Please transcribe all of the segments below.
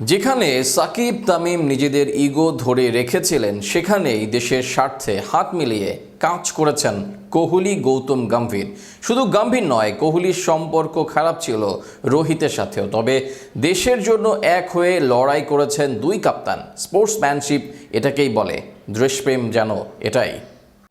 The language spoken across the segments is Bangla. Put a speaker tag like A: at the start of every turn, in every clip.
A: যেখানে সাকিব তামিম নিজেদের ইগো ধরে রেখেছিলেন, সেখানেই দেশের স্বার্থে হাত মিলিয়ে কাজ করেছেন কোহলি গৌতম গম্ভীর। শুধু গম্ভীর নয়, কোহলির সম্পর্ক খারাপ ছিল রোহিতের সাথেও। তবে দেশের জন্য এক হয়ে লড়াই করেছেন দুই কাপ্তান। স্পোর্টসম্যানশিপ এটাকেই বলে দেশপ্রেম যেন এটাই।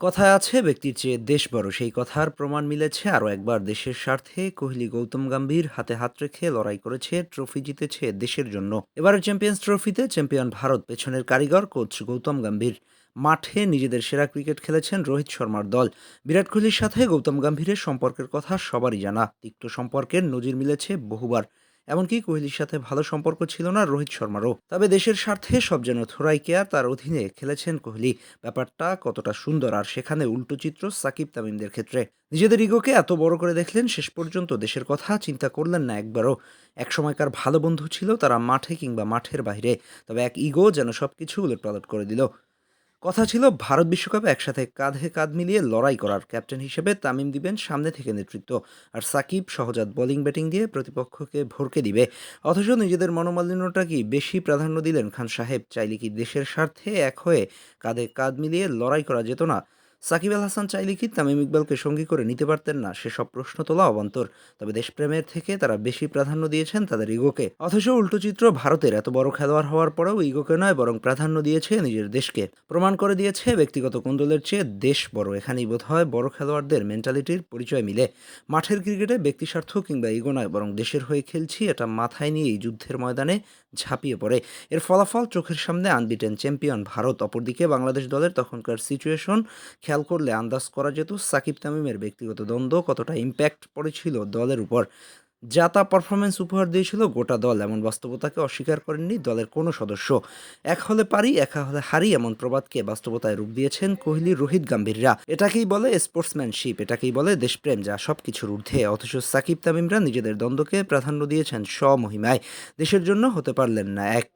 B: কথায় আছে, ব্যক্তির চেয়ে দেশ বড়। সেই কথার প্রমাণ মিলেছে আরও একবার। দেশের স্বার্থে কোহলি গৌতম গম্ভীর হাতে হাত রেখে লড়াই করেছে, ট্রফি জিতেছে দেশের জন্য। এবারের চ্যাম্পিয়ন্স ট্রফিতে চ্যাম্পিয়ন ভারত পেছনের কারিগর কোচ গৌতম গম্ভীর। মাঠে নিজেদের সেরা ক্রিকেট খেলেছেন রোহিত শর্মার দল। বিরাট কোহলির সাথে গৌতম গম্ভীরের সম্পর্কের কথা সবারই জানা। তিক্ত সম্পর্কের নজির মিলেছে বহুবার। এমনকি কোহলির সাথে ভালো সম্পর্ক ছিল না রোহিত শর্মারও। তবে দেশের স্বার্থে সব যেন থোরাই কেয়ার তার অধীনে খেলেছেন কোহলি। ব্যাপারটা কতটা সুন্দর আর সেখানে উল্টো চিত্র সাকিব তামিমদের ক্ষেত্রে। নিজেদের ইগোকে এত বড় করে দেখলেন, শেষ পর্যন্ত দেশের কথা চিন্তা করলেন না একবারও। এক সময়কার ভালো বন্ধু ছিল তারা মাঠে কিংবা মাঠের বাইরে, তবে এক ইগো যেন সবকিছু উলটপালট করে দিল। কথা ছিল ভারত বিশ্বকাপে একসাথে কাঁধে কাঁধ মিলিয়ে লড়াই করার ক্যাপ্টেন হিসেবে তামিম দিবেন সামনে থেকে নেতৃত্ব। আর সাকিব সহজাত বোলিং ব্যাটিং দিয়ে প্রতিপক্ষকে ভরকে দিবে। অথচ নিজেদের মনোমালিন্যটা কি বেশি প্রাধান্য দিলেন খান সাহেব? চাইলে কি দেশের স্বার্থে এক হয়ে কাঁধে কাঁধ মিলিয়ে লড়াই করা যেত না? সাকিব আল হাসান চাইলে কি তামিম ইকবালকে সঙ্গী করে নিতে পারতেন না? সেসব প্রশ্ন তোলা অবান্তর তবে দেশপ্রেমের থেকে তারা বেশি প্রাধান্য দিয়েছেন তাদের ইগোকে। অথচ উল্টো চিত্র ভারতের এত বড় খেলোয়াড় হওয়ার পরেও ইগোকে নয়, বরং প্রাধান্য দিয়েছে নিজের দেশকে। প্রমাণ করে দিয়েছে ব্যক্তিগত কুন্দলের চেয়ে দেশ বড়। এখানেই বোধ হয় বড় খেলোয়াড়দের মেন্টালিটির পরিচয় মিলে। মাঠের ক্রিকেটে ব্যক্তিস্বার্থ কিংবা ইগো নয়, বরং দেশের হয়ে খেলছি, এটা মাথায় নিয়ে এই যুদ্ধের ময়দানে ঝাঁপিয়ে পড়ে। এর ফলাফল চোখের সামনে আনবিটেন চ্যাম্পিয়ন ভারত। অপরদিকে বাংলাদেশ দলের তখনকার সিচুয়েশন খেয়াল করলে আন্দাজ করা যেত সাকিব তামিমের ব্যক্তিগত দ্বন্দ্ব কতটা ইম্প্যাক্ট পড়েছিল দলের উপর। যা তা পারফরমেন্স উপহার দিয়েছিল গোটা দল, এমন বাস্তবতাকে অস্বীকার করেননি দলের কোনো সদস্য। এক হলে পারি, একা হলে হারি এমন প্রবাদকে বাস্তবতায় রূপ দিয়েছেন কোহলি, রোহিত গাম্ভীররা। এটাকেই বলে স্পোর্টসম্যানশিপ এটাকেই বলে দেশপ্রেম, যা সব কিছুর ঊর্ধ্বে। অথচ সাকিব তামিমরা নিজেদের দ্বন্দ্বকে প্রাধান্য দিয়েছেন স্বমহিমায়। দেশের জন্য হতে পারলেন না, এক